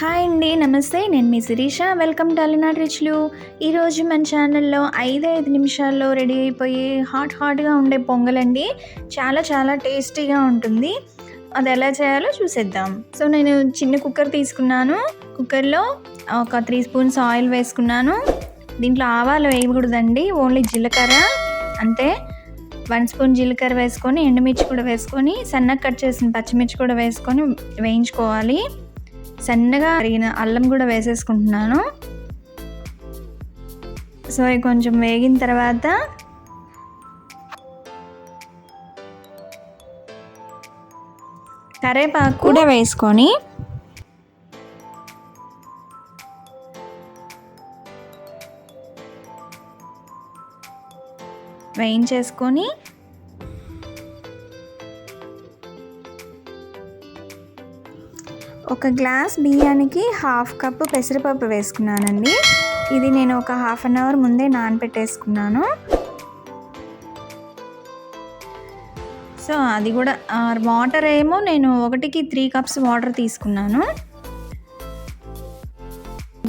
Hi అండి నమస్తే. నేను మీ శిరీష. వెల్కమ్ టు అలినాట్ రిచ్లు ఈరోజు మన ఛానల్లో ఐదు ఐదు నిమిషాల్లో రెడీ అయిపోయి హాట్ హాట్గా ఉండే పొంగల్ అండి చాలా చాలా టేస్టీగా ఉంటుంది. అది ఎలా చేయాలో చూసేద్దాం. సో నేను చిన్న కుక్కర్ తీసుకున్నాను. కుక్కర్లో ఒక త్రీ స్పూన్స్ ఆయిల్ వేసుకున్నాను. దీంట్లో ఆవాలు వేయకూడదండి. ఓన్లీ జీలకర్ర అంతే. వన్ స్పూన్ జీలకర్ర వేసుకొని ఎండుమిర్చి కూడా వేసుకొని సన్నగా కట్ చేసిన పచ్చిమిర్చి కూడా వేసుకొని వేయించుకోవాలి. సన్నగా అరిగిన అల్లం కూడా వేసేసుకుంటున్నాను. సో ఇది కొంచెం వేగిన తర్వాత కరేపాకు కూడా వేసుకొని వేయించేసుకొని ఒక గ్లాస్ బియ్యానికి హాఫ్ కప్పు పెసరపప్పు వేసుకున్నానండి. ఇది నేను ఒక హాఫ్ అన్ అవర్ ముందే నానబెట్టేసుకున్నాను. సో అది కూడా వాటర్ ఏమో నేను ఒకటికి త్రీ కప్స్ వాటర్ తీసుకున్నాను.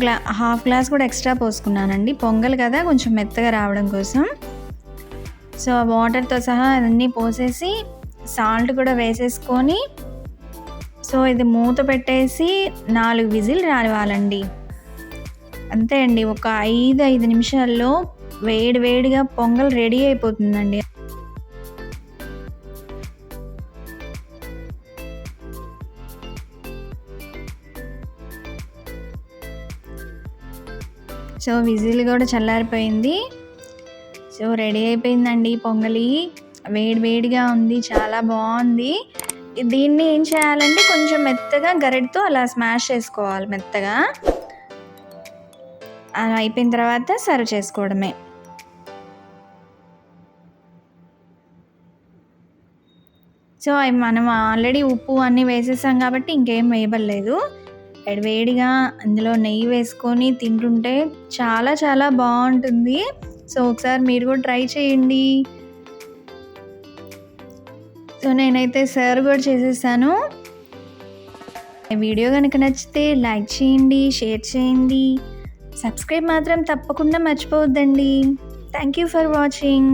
గ్లా హాఫ్ గ్లాస్ కూడా ఎక్స్ట్రా పోసుకున్నానండి. పొంగల్ కదా కొంచెం మెత్తగా రావడం కోసం. సో వాటర్తో సహా అన్నీ పోసేసి సాల్ట్ కూడా వేసేసుకొని సో ఇది మూత పెట్టేసి నాలుగు విజిల్ రావాలండి. అంతే అండి ఒక ఐదు ఐదు నిమిషాల్లో వేడి వేడిగా పొంగల్ రెడీ అయిపోతుందండి. సో విజిల్ కూడా చల్లారిపోయింది. సో రెడీ అయిపోయిందండి పొంగలి. వేడి వేడిగా ఉంది చాలా బాగుంది. దీన్ని ఏం చేయాలంటే కొంచెం మెత్తగా గరిటతో అలా స్మాష్ చేసుకోవాలి మెత్తగా. అలా అయిపోయిన తర్వాత సర్వ్ చేసుకోవడమే. సో మనం ఆల్రెడీ ఉప్పు అన్నీ వేసేసాం కాబట్టి ఇంకేం వేయబడలేదు. వేడిగా అందులో నెయ్యి వేసుకొని తింటుంటే చాలా చాలా బాగుంటుంది. సో ఒకసారి మీరు కూడా ట్రై చేయండి. సో నేనైతే సర్వ్ కూడా చేసేసాను. వీడియో కనుక నచ్చితే లైక్ చేయండి షేర్ చేయండి. సబ్స్క్రైబ్ మాత్రం తప్పకుండా మర్చిపోవద్దండి. Thank you for watching.